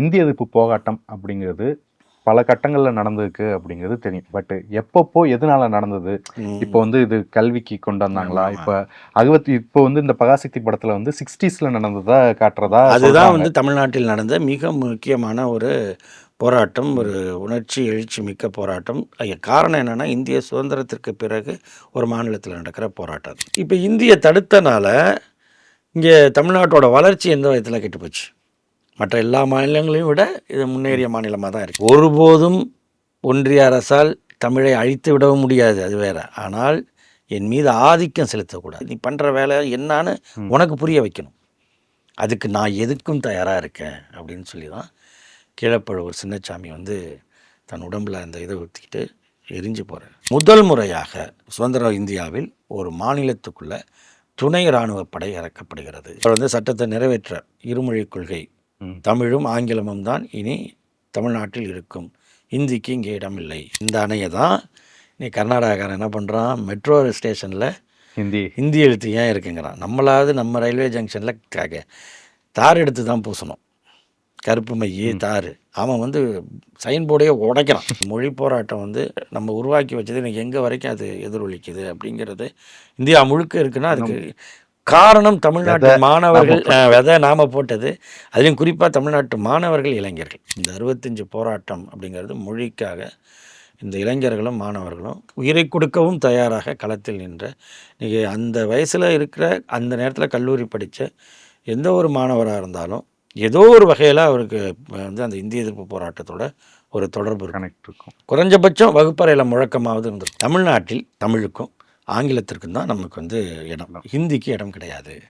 இந்திய எதிர்ப்பு போராட்டம் அப்படிங்கிறது பல கட்டங்களில் நடந்திருக்கு அப்படிங்கிறது தெரியும். பட் எப்பப்போ எதனால நடந்தது? இப்போ வந்து இது கல்விக்கு கொண்டு வந்தாங்களா. இப்போ அறுபத்தி இப்போ வந்து இந்த பகாசக்தி படத்துல வந்து சிக்ஸ்டீஸ்ல நடந்ததா காட்டுறதா அதுதான். வந்து தமிழ்நாட்டில் நடந்த மிக முக்கியமான ஒரு போராட்டம் ஒரு உணர்ச்சி எழுச்சி மிக்க போராட்டம். காரணம் என்னன்னா இந்திய சுதந்திரத்திற்கு பிறகு ஒரு மாநிலத்தில் நடக்கிற போராட்டம். இப்போ இந்திய தடுத்தனால இங்கே தமிழ்நாட்டோட வளர்ச்சி எந்த விதத்தில் கெட்டு போச்சு? மற்ற எல்லா மாநிலங்களையும் விட இது முன்னேறிய மாநிலமாக தான் இருக்குது ஒருபோதும் ஒன்றிய அரசால் தமிழை அழித்து விடவும் முடியாது அது வேற. ஆனால் என் மீது ஆதிக்கம் செலுத்தக்கூடாது. நீ பண்ணுற வேலை என்னான்னு. உனக்கு புரிய வைக்கணும். அதுக்கு நான் எதுக்கும் தயாராக இருக்கேன் அப்படின்னு சொல்லி தான் கீழப்பழுவூர் சின்னச்சாமி வந்து தன் உடம்புல அந்த இதை ஊற்றிக்கிட்டு எரிஞ்சு போகிறார் முதல் முறையாக சுதந்திர இந்தியாவில் ஒரு மாநிலத்துக்குள்ள துணை இராணுவ படை இறக்கப்படுகிறது. அவர் வந்து சட்டத்தை நிறைவேற்ற இருமொழி கொள்கை. தமிழும் ஆங்கிலமும் தான் இனி தமிழ்நாட்டில் இருக்கும். இந்திக்கு இங்கே இடமில்லை. இந்த அணையை தான் நீ கர்நாடகாக்காரன் என்ன பண்ணுறான் மெட்ரோ ஸ்டேஷனில் ஹிந்தி. ஹிந்தி எழுத்து ஏன் இருக்குங்கிறான்? நம்மளாவது நம்ம ரயில்வே ஜங்ஷனில் தார் எடுத்து தான் பூசணும். கருப்பு மைய தார். அவன் வந்து சைன் போர்டையே உடைக்கிறான். மொழி போராட்டம் வந்து நம்ம உருவாக்கி வச்சது இன்னைக்கு எங்கே வரைக்கும் அது எதிரொலிக்குது அப்படிங்கிறது இந்தியா முழுக்க இருக்குன்னா அதுக்கு காரணம் தமிழ்நாட்டு மாணவர்கள் விதை நாம போட்டது? அதுலேயும் குறிப்பாக தமிழ்நாட்டு மாணவர்கள் இளைஞர்கள். இந்த அறுபத்தஞ்சு போராட்டம் அப்படிங்கிறது மொழிக்காக இந்த இளைஞர்களும் மாணவர்களும் உயிரை கொடுக்கவும் தயாராக களத்தில் நின்ற இன்னைக்கு அந்த வயசில் இருக்கிற அந்த நேரத்தில் கல்லூரி படித்த எந்த ஒரு மாணவராக இருந்தாலும் ஏதோ ஒரு வகையில் அவருக்கு வந்து அந்த இந்திய எதிர்ப்பு போராட்டத்தோட ஒரு தொடர்பு கனெக்ட் இருக்கும். குறைஞ்சபட்சம் வகுப்பறையில் முழக்கமாவது இருந்திருக்கும். தமிழ்நாட்டில் தமிழுக்கும் ஆங்கிலத்திற்கும் தான் நமக்கு வந்து இடம். ஹிந்திக்கு இடம் கிடையாது.